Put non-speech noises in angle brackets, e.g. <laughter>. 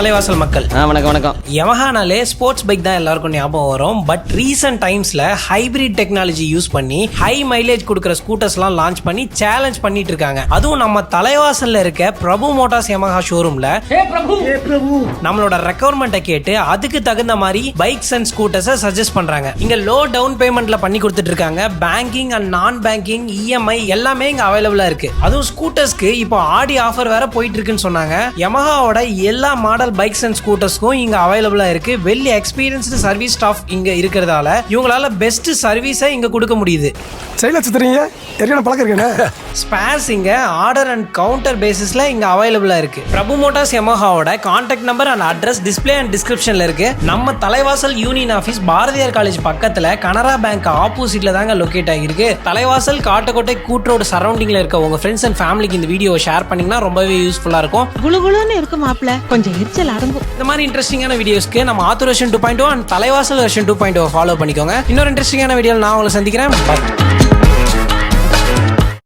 தலைவாசல் மக்கள். வணக்கம் வணக்கம். யமஹானாலே ஸ்போர்ட்ஸ் பைக் தான் எல்லாருக்கும் ஞாபகம் வரும். பட் ரீசெண்ட் டைம்ஸ்ல ஹைபிரிட் டெக்னாலஜி யூஸ் பண்ணி ஹை மைலேஜ் கொடுக்குற ஸ்கூட்டர்ஸ்லாம் லான்ச் பண்ணி சேலஞ்ச் பண்ணிட்டு இருக்காங்க. அதுவும் நம்ம தலைவாசல்ல இருக்க பிரபு மோட்டார்ஸ் யமஹா ஷோரூம்ல நம்மளோட ரெக்குவயர்மெண்ட்டை கேட்டு அதுக்கு தகுந்த மாதிரி பைக்ஸ் அண்ட் ஸ்கூட்டர்ஸை சஜஸ்ட் பண்றாங்க. இங்க லோ டவுன் பேமெண்ட்ல பண்ணி கொடுத்துட்டு இருக்காங்க. Banking and non banking EMI எல்லாமே இங்க அவைலபிளா இருக்கு. அதுவும் ஸ்கூட்டர்ஸ்க்கு இப்போ ஆடி ஆஃபர் வேற போயிட்டு இருக்குன்னு சொன்னாங்க. யமஹாவோட எல்லா மாடல் பைக்ஸ் அண்ட் ஸ்கூட்டர்ஸ்க்கும் இங்க அவைலபிளா இருக்கு. வெல் எக்ஸ்பீரியன்ஸ்டு சர்வீஸ் ஸ்டாஃப் இங்க இருக்கிறதால இவங்களால பெஸ்ட் சர்வீஸை இங்க கொடுக்க முடியுது. செயல சுத்துறீங்க ஏற்கனவே பழக்கம் இருக்கேனே. <laughs> ஸ்பேர்ஸ் இங்க ஆர்டர் அண்ட் கவுண்டர் பேசிஸ்ல இங்க அவைலபிளா இருக்கு. Prabhu Motors யமஹாவோட contact number and address display and டிஸ்கிரிப்ஷன்ல இருக்கு. நம்ம Thalaivasal union office Bharathiyar college பக்கத்துல கனரா பேங்க் ஆப்போசிட்ல தாங்க லொகேட் ஆகிருக்கு தலைவாசல் காட்டுக்கோட்டை கூட்ரோடு சரௌண்டிங்ல இருக்க உங்க ஃப்ரெண்ட்ஸ் அண்ட் ஃபேமிலிக்கு இந்த வீடியோ ஷேர் பண்ணீங்கன்னா ரொம்பவே யூஸ்ஃபுல்லா இருக்கும். குளுகுளுன்னு இருக்கு மாப்பிள கொஞ்சம் எரிச்சல் அடங்கும். இந்த மாதிரி இன்ட்ரெஸ்டிங்கான வீடியோஸ்க்கு நம்ம Ather version two point and Thalaivasal version two point follow பண்ணிக்கோங்க. இன்னொரு இன்ட்ரெஸ்டிங்கான வீடியோ நான் உங்களை சந்திக்கிறேன்.